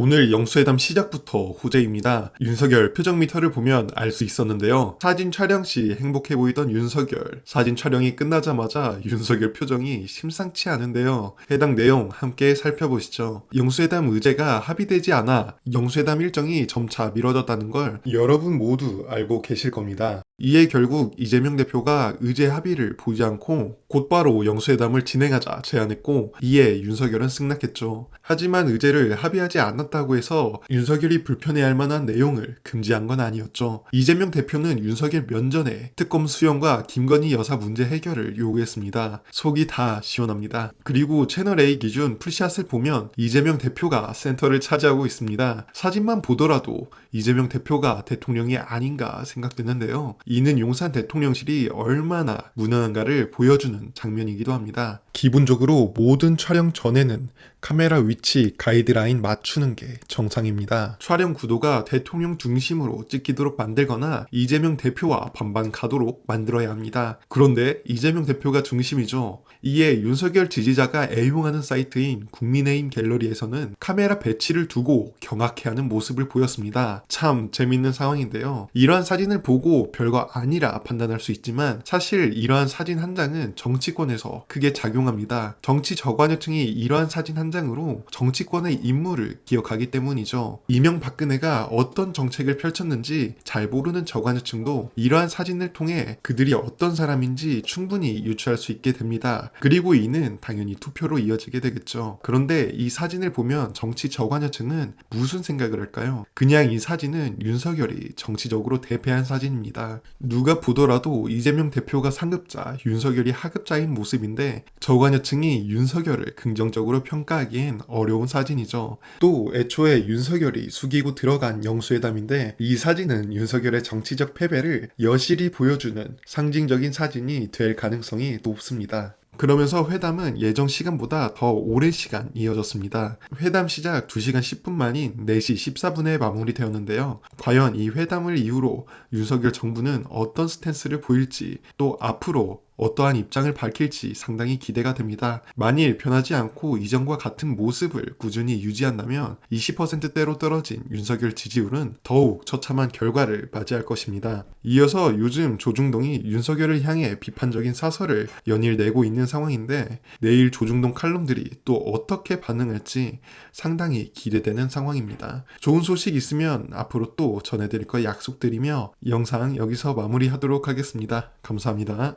오늘 영수회담 시작부터 호재입니다. 윤석열 표정 미터를 보면 알 수 있었는데요. 사진 촬영 시 행복해 보이던 윤석열. 사진 촬영이 끝나자마자 윤석열 표정이 심상치 않은데요. 해당 내용 함께 살펴보시죠. 영수회담 의제가 합의되지 않아 영수회담 일정이 점차 미뤄졌다는 걸 여러분 모두 알고 계실 겁니다. 이에 결국 이재명 대표가 의제 합의를 보지 않고 곧바로 영수회담을 진행하자 제안했고 이에 윤석열은 승낙했죠. 하지만 의제를 합의하지 않았다고 해서 윤석열이 불편해할 만한 내용을 금지한 건 아니었죠. 이재명 대표는 윤석열 면전에 특검 수용과 김건희 여사 문제 해결을 요구했습니다. 속이 다 시원합니다. 그리고 채널A 기준 풀샷을 보면 이재명 대표가 센터를 차지하고 있습니다. 사진만 보더라도 이재명 대표가 대통령이 아닌가 생각되는데요. 이는 용산 대통령실이 얼마나 무난한가를 보여주는 장면이기도 합니다. 기본적으로 모든 촬영 전에는 카메라 위치 가이드라인 맞추는 게 정상입니다. 촬영 구도가 대통령 중심으로 찍히도록 만들거나 이재명 대표와 반반 가도록 만들어야 합니다. 그런데 이재명 대표가 중심이죠. 이에 윤석열 지지자가 애용하는 사이트인 국민의힘 갤러리에서는 카메라 배치를 두고 경악해하는 모습을 보였습니다. 참 재밌는 상황인데요. 이러한 사진을 보고 별거 아니라 판단할 수 있지만 사실 이러한 사진 한 장은 정치권에서 크게 작용 합니다. 정치 저관여층이 이러한 사진 한 장으로 정치권의 임무를 기억하기 때문이죠. 이명박근혜가 어떤 정책을 펼쳤는지 잘 모르는 저관여층도 이러한 사진을 통해 그들이 어떤 사람인지 충분히 유추할 수 있게 됩니다. 그리고 이는 당연히 투표로 이어지게 되겠죠. 그런데 이 사진을 보면 정치 저관여층은 무슨 생각을 할까요? 그냥 이 사진은 윤석열이 정치적으로 대패한 사진입니다. 누가 보더라도 이재명 대표가 상급자, 윤석열이 하급자인 모습인데 저 관여층이 윤석열을 긍정적으로 평가하기엔 어려운 사진이죠. 또 애초에 윤석열이 숙이고 들어간 영수회담인데 이 사진은 윤석열의 정치적 패배를 여실히 보여주는 상징적인 사진이 될 가능성이 높습니다. 그러면서 회담은 예정 시간보다 더 오랜 시간 이어졌습니다. 회담 시작 2시간 10분 만인 4시 14분에 마무리되었는데요. 과연 이 회담을 이후로 윤석열 정부는 어떤 스탠스를 보일지 또 앞으로 어떠한 입장을 밝힐지 상당히 기대가 됩니다. 만일 변하지 않고 이전과 같은 모습을 꾸준히 유지한다면 20%대로 떨어진 윤석열 지지율은 더욱 처참한 결과를 맞이할 것입니다. 이어서 요즘 조중동이 윤석열을 향해 비판적인 사설을 연일 내고 있는 상황인데 내일 조중동 칼럼들이 또 어떻게 반응할지 상당히 기대되는 상황입니다. 좋은 소식 있으면 앞으로 또 전해드릴 거 약속드리며 영상 여기서 마무리하도록 하겠습니다. 감사합니다.